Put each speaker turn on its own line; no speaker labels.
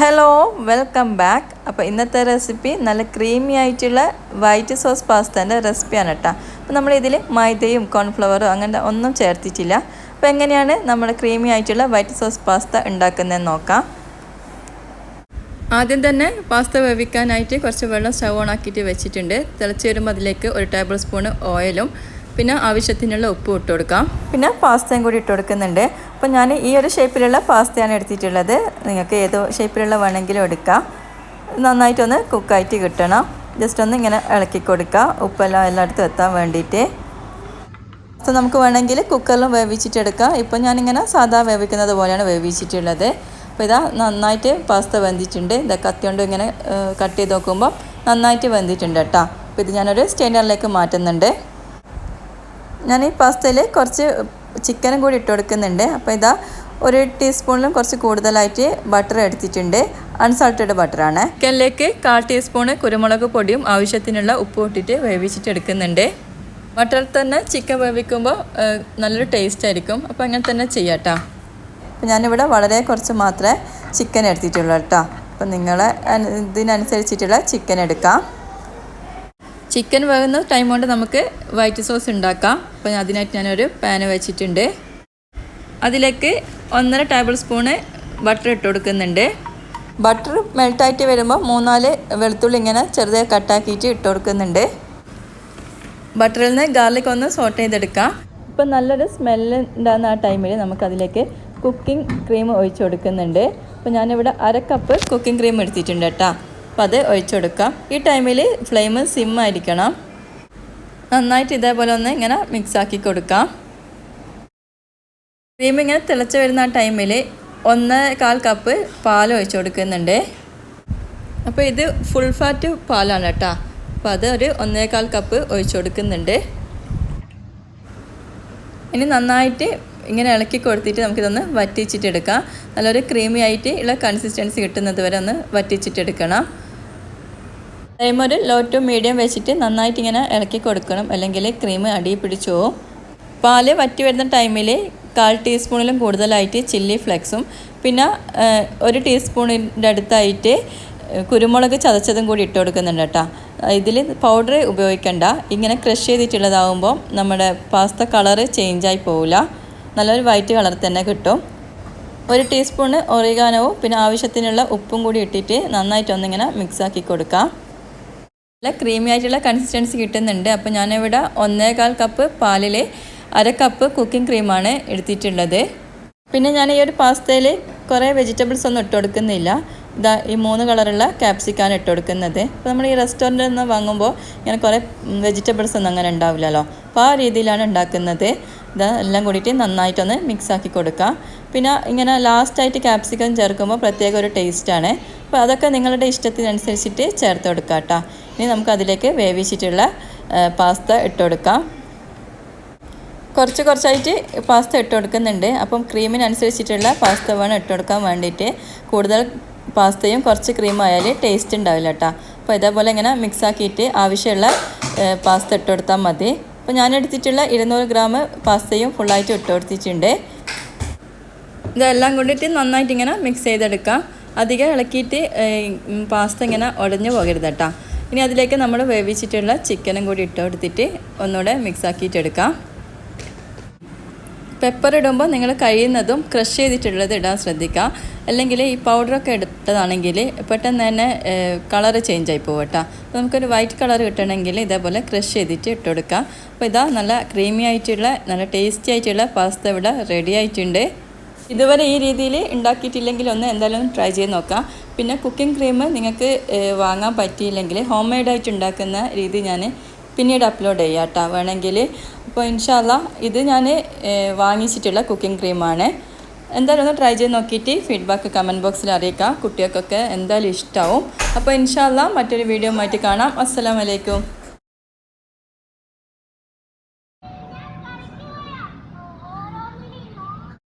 Hello welcome back അപ്പോൾ ഇന്നത്തെ recipe നല്ല ക്രീമി ആയിട്ടുള്ള വൈറ്റ് സോസ് പാസ്തേന്റെ റെസിപ്പിയാണ് കേട്ടോ അപ്പോൾ നമ്മളിതിൽ മൈദയും കോൺഫ്ലവറും അങ്ങനെ ഒന്നും ചേർത്തിട്ടില്ല. അപ്പോൾ എങ്ങനെയാണ് നമ്മൾ ക്രീമി ആയിട്ടുള്ള വൈറ്റ് സോസ് പാസ്ത ഉണ്ടാക്കുന്നതെന്ന് നോക്കാം. ആദ്യം തന്നെ പാസ്ത വേവിക്കാനായിട്ട് കുറച്ച് വെള്ളം സ്റ്റവ് ഓൺ ആക്കിയിട്ട് വെച്ചിട്ടുണ്ട്. തിളച്ച് വരുമ്പോൾ അതിലേക്ക് ഒരു ടേബിൾ സ്പൂണ് ഓയിലും പിന്നെ ആവശ്യത്തിനുള്ള ഉപ്പ് ഇട്ട് കൊടുക്കാം. പിന്നെ പാസ്തയും കൂടി ഇട്ട് കൊടുക്കുന്നുണ്ട്. അപ്പോൾ ഞാൻ ഈ ഒരു ഷേപ്പിലുള്ള പാസ്തയാണ് എടുത്തിട്ടുള്ളത്. നിങ്ങൾക്ക് ഏത് ഷേപ്പിലുള്ള വേണമെങ്കിലും എടുക്കാം. നന്നായിട്ടൊന്ന് കുക്കായിട്ട് കിട്ടണം. ജസ്റ്റ് ഒന്ന് ഇങ്ങനെ ഇളക്കി കൊടുക്കുക ഉപ്പെല്ലാം എല്ലായിടത്തും എത്താൻ വേണ്ടിയിട്ട്. പാസ്ത നമുക്ക് വേണമെങ്കിൽ കുക്കറിലും വേവിച്ചിട്ടെടുക്കാം ഇപ്പോൾ ഞാനിങ്ങനെ സാധാ വേവിക്കുന്നത് പോലെയാണ് വേവിച്ചിട്ടുള്ളത്. അപ്പോൾ ഇതാ നന്നായിട്ട് പാസ്ത വെന്തിട്ടുണ്ട്. ഇതാ കത്തിയോണ്ട് ഇങ്ങനെ കട്ട് ചെയ്ത് നോക്കുമ്പോൾ നന്നായിട്ട് വെന്തിട്ടുണ്ട് കേട്ടോ. അപ്പോൾ ഇത് ഞാനൊരു സ്റ്റെയിനറിലേക്ക് മാറ്റുന്നുണ്ട്. ഞാൻ ഈ പാസ്തയിൽ കുറച്ച് ചിക്കനും കൂടി ഇട്ട് കൊടുക്കുന്നുണ്ട്. അപ്പോൾ ഇതാ ഒരു ടീസ്പൂണിലും കുറച്ച് കൂടുതലായിട്ട് ബട്ടർ എടുത്തിട്ടുണ്ട്. അൺസാൾട്ടഡ് ബട്ടറാണ്. ചിക്കനിലേക്ക് കാൽ ടീസ്പൂണ് കുരുമുളക് പൊടിയും ആവശ്യത്തിനുള്ള ഉപ്പ് ഇട്ടിട്ട് വേവിച്ചിട്ട് എടുക്കുന്നുണ്ട്. ബട്ടറിൽ തന്നെ ചിക്കൻ വേവിക്കുമ്പോൾ നല്ലൊരു ടേസ്റ്റ് ആയിരിക്കും. അപ്പോൾ അങ്ങനെ തന്നെ ചെയ്യാട്ടോ അപ്പോൾ ഞാനിവിടെ വളരെ കുറച്ച് മാത്രമേ ചിക്കൻ എടുത്തിട്ടുള്ളൂ കേട്ടോ അപ്പോൾ നിങ്ങളെ ഇതിനനുസരിച്ചിട്ടുള്ള ചിക്കൻ എടുക്കാം. ചിക്കൻ വേകുന്ന ടൈം കൊണ്ട് നമുക്ക് വൈറ്റ് സോസ് ഉണ്ടാക്കാം. അപ്പോൾ അതിനായിട്ട് ഞാനൊരു പാന് വെച്ചിട്ടുണ്ട്. അതിലേക്ക് ഒന്നര ടേബിൾ സ്പൂണ് ബട്ടർ ഇട്ട് കൊടുക്കുന്നുണ്ട്. ബട്ടർ മെൽട്ടായിട്ട് വരുമ്പോൾ മൂന്നാൽ വെളുത്തുള്ളി ഇങ്ങനെ ചെറുതായി കട്ടാക്കിയിട്ട് ഇട്ട് കൊടുക്കുന്നുണ്ട്. ബട്ടറിൽ നിന്ന് ഗാർലിക് ഒന്ന് സോട്ട് ചെയ്തെടുക്കാം. ഇപ്പം നല്ലൊരു സ്മെല്ല് ഉണ്ടാകുന്ന ആ ടൈമിൽ നമുക്കതിലേക്ക് കുക്കിംഗ് ക്രീം ഒഴിച്ച് കൊടുക്കുന്നുണ്ട്. അപ്പോൾ ഞാനിവിടെ അര കപ്പ് കുക്കിംഗ് ക്രീം എടുത്തിട്ടുണ്ട് കേട്ടോ. അപ്പോൾ അത് ഒഴിച്ചു കൊടുക്കാം ഈ ടൈമിൽ ഫ്ലെയിം സിം ആയിരിക്കണം. നന്നായിട്ട് ഇതേപോലെ ഒന്ന് ഇങ്ങനെ മിക്സ് ആക്കി കൊടുക്കാം. ക്രീം ഇങ്ങനെ തിളച്ച് വരുന്ന ടൈമിൽ ഒന്ന് കാൽ കപ്പ് പാൽ ഒഴിച്ചു കൊടുക്കുന്നുണ്ട്. അപ്പോൾ ഇത് ഫുൾ ഫാറ്റ് പാലാണ് കേട്ടോ. അപ്പോൾ അത് ഒരു ഒന്നേകാൽ കപ്പ് ഒഴിച്ചു കൊടുക്കുന്നുണ്ട്. ഇനി നന്നായിട്ട് ഇങ്ങനെ ഇളക്കി കൊടുത്തിട്ട് നമുക്കിതൊന്ന് വറ്റിച്ചിട്ടെടുക്കാം നല്ലൊരു ക്രീമി ആയിട്ട് ഉള്ള കൺസിസ്റ്റൻസി കിട്ടുന്നത് വരെ ഒന്ന് വറ്റിച്ചിട്ടെടുക്കണം ടൈം ഒരു ലോ ടു മീഡിയം വെച്ചിട്ട് നന്നായിട്ട് ഇങ്ങനെ ഇളക്കി കൊടുക്കണം. അല്ലെങ്കിൽ ക്രീം അടി പിടിച്ചു. പോകും പാൽ വറ്റി വരുന്ന ടൈമിൽ കാൽ ടീസ്പൂണിലും കൂടുതലായിട്ട് ചില്ലി ഫ്ലെക്സും പിന്നെ ഒരു ടീസ്പൂണിന്റെ അടുത്തായിട്ട് കുരുമുളക് ചതച്ചതും കൂടി ഇട്ട് കൊടുക്കുന്നുണ്ട് കേട്ടോ. ഇതിൽ പൗഡർ ഉപയോഗിക്കണ്ട. ഇങ്ങനെ ക്രഷ് ചെയ്തിട്ടുള്ളതാകുമ്പോൾ നമ്മുടെ പാസ്ത കളറ് ചേഞ്ചായി പോവില്ല. നല്ലൊരു വൈറ്റ് കളർ തന്നെ കിട്ടും. ഒരു ടീസ്പൂണ് ഒറിഗാനവും പിന്നെ ആവശ്യത്തിനുള്ള ഉപ്പും കൂടി ഇട്ടിട്ട് നന്നായിട്ടൊന്നിങ്ങനെ മിക്സാക്കി കൊടുക്കാം. നല്ല ക്രീമി ആയിട്ടുള്ള കൺസിസ്റ്റൻസി കിട്ടുന്നുണ്ട്. അപ്പോൾ ഞാനിവിടെ ഒന്നേകാൽ കപ്പ് പാലിൽ അര കപ്പ് കുക്കിംഗ് ക്രീമാണ് എടുത്തിട്ടുള്ളത്. പിന്നെ ഞാൻ ഈ ഒരു പാസ്തയിൽ കുറേ വെജിറ്റബിൾസ് ഒന്നും ഇട്ട് കൊടുക്കുന്നില്ല. ഇതാ ഈ മൂന്ന് കളറുള്ള ക്യാപ്സിക്കാണ് ഇട്ട് കൊടുക്കുന്നത്. അപ്പോൾ നമ്മൾ ഈ റെസ്റ്റോറന്റിൽ നിന്ന് വാങ്ങുമ്പോൾ ഇങ്ങനെ കുറേ വെജിറ്റബിൾസ് ഒന്നും അങ്ങനെ ഉണ്ടാവില്ലല്ലോ. അപ്പോൾ ആ രീതിയിലാണ് ഉണ്ടാക്കുന്നത്. ഇത് എല്ലാം കൂടിയിട്ട് നന്നായിട്ടൊന്ന് മിക്സ് ആക്കി കൊടുക്കാം. പിന്നെ ഇങ്ങനെ ലാസ്റ്റായിട്ട് ക്യാപ്സിക്കം ചേർക്കുമ്പോൾ പ്രത്യേക ഒരു ടേസ്റ്റാണ് അപ്പോൾ അതൊക്കെ നിങ്ങളുടെ ഇഷ്ടത്തിനനുസരിച്ചിട്ട് ചേർത്ത് കൊടുക്കാം കേട്ടോ ഇനി നമുക്ക് അതിലേക്ക് വേവിച്ചിട്ടുള്ള പാസ്ത ഇട്ട് കൊടുക്കാം കുറച്ച് കുറച്ചായിട്ട് പാസ്ത ഇട്ട് കൊടുക്കുന്നുണ്ട് അപ്പം ക്രീമിനനുസരിച്ചിട്ടുള്ള പാസ്ത വേണം ഇട്ട് കൊടുക്കാൻ വേണ്ടിയിട്ട്. കൂടുതൽ പാസ്തയും കുറച്ച് ക്രീമായാൽ ടേസ്റ്റ് ഉണ്ടാവില്ല കേട്ടോ അപ്പോൾ ഇതേപോലെ ഇങ്ങനെ മിക്സ് ആക്കിയിട്ട് ആവശ്യമുള്ള പാസ്ത ഇട്ട് കൊടുത്താൽ മതി. അപ്പോൾ ഞാൻ എടുത്തിട്ടുള്ള ഇരുന്നൂറ് ഗ്രാം പാസ്തയും ഫുള്ളായിട്ട് ഇട്ട് കൊടുത്തിട്ടുണ്ട് ഇതെല്ലാം കൊണ്ടിട്ട് നന്നായിട്ട് ഇങ്ങനെ മിക്സ് ചെയ്തെടുക്കാം. അധികം ഇളക്കിയിട്ട് പാസ്ത ഇങ്ങനെ ഉടഞ്ഞു പോകരുത് കേട്ടോ ഇനി അതിലേക്ക് നമ്മൾ വേവിച്ചിട്ടുള്ള ചിക്കനും കൂടി ഇട്ട് കൊടുത്തിട്ട് ഒന്നുകൂടെ മിക്സ് ആക്കിയിട്ടെടുക്കാം. പെപ്പർ ഇടുമ്പോൾ നിങ്ങൾ കഴിയുന്നതും ക്രഷ് ചെയ്തിട്ടുള്ളത് ഇടാൻ ശ്രദ്ധിക്കുക. അല്ലെങ്കിൽ ഈ പൗഡറൊക്കെ എടുത്തതാണെങ്കിൽ പെട്ടെന്ന് തന്നെ കളർ ചേഞ്ച് ആയി പോകും കേട്ടോ. അപ്പോൾ നമുക്കൊരു വൈറ്റ് കളർ കിട്ടണമെങ്കിൽ ഇതേപോലെ ക്രഷ് ചെയ്തിട്ട് ഇട്ട് കൊടുക്കാം അപ്പോൾ ഇതാ നല്ല ക്രീമി ആയിട്ടുള്ള നല്ല ടേസ്റ്റി ആയിട്ടുള്ള പാസ്ത ഇവിടെ റെഡി ആയിട്ടുണ്ട്. ഇതുവരെ ഈ രീതിയിൽ ഉണ്ടാക്കിയിട്ടില്ലെങ്കിൽ ഒന്ന് എന്തായാലും ട്രൈ ചെയ്ത് നോക്കാം. പിന്നെ കുക്കിംഗ് ക്രീം നിങ്ങൾക്ക് വാങ്ങാൻ പറ്റിയില്ലെങ്കിൽ ഹോം മെയ്ഡായിട്ട് ഉണ്ടാക്കുന്ന രീതി ഞാൻ പിന്നീട് അപ്ലോഡ് ചെയ്യാം കേട്ടോ. വേണമെങ്കിൽ അപ്പോൾ ഇൻഷാല്ല ഇത് ഞാൻ വാങ്ങിച്ചിട്ടുള്ള കുക്കിംഗ് ക്രീമാണ് എന്തായാലും ഒന്ന് ട്രൈ ചെയ്ത് നോക്കിയിട്ട് ഫീഡ്ബാക്ക് കമന്റ് ബോക്സിൽ അറിയിക്കാം. കുട്ടികൾക്കൊക്കെ എന്തായാലും ഇഷ്ടമാവും അപ്പോൾ ഇൻഷാല്ല മറ്റൊരു വീഡിയോ ആയിട്ട് കാണാം. അസ്സലാമലൈക്കും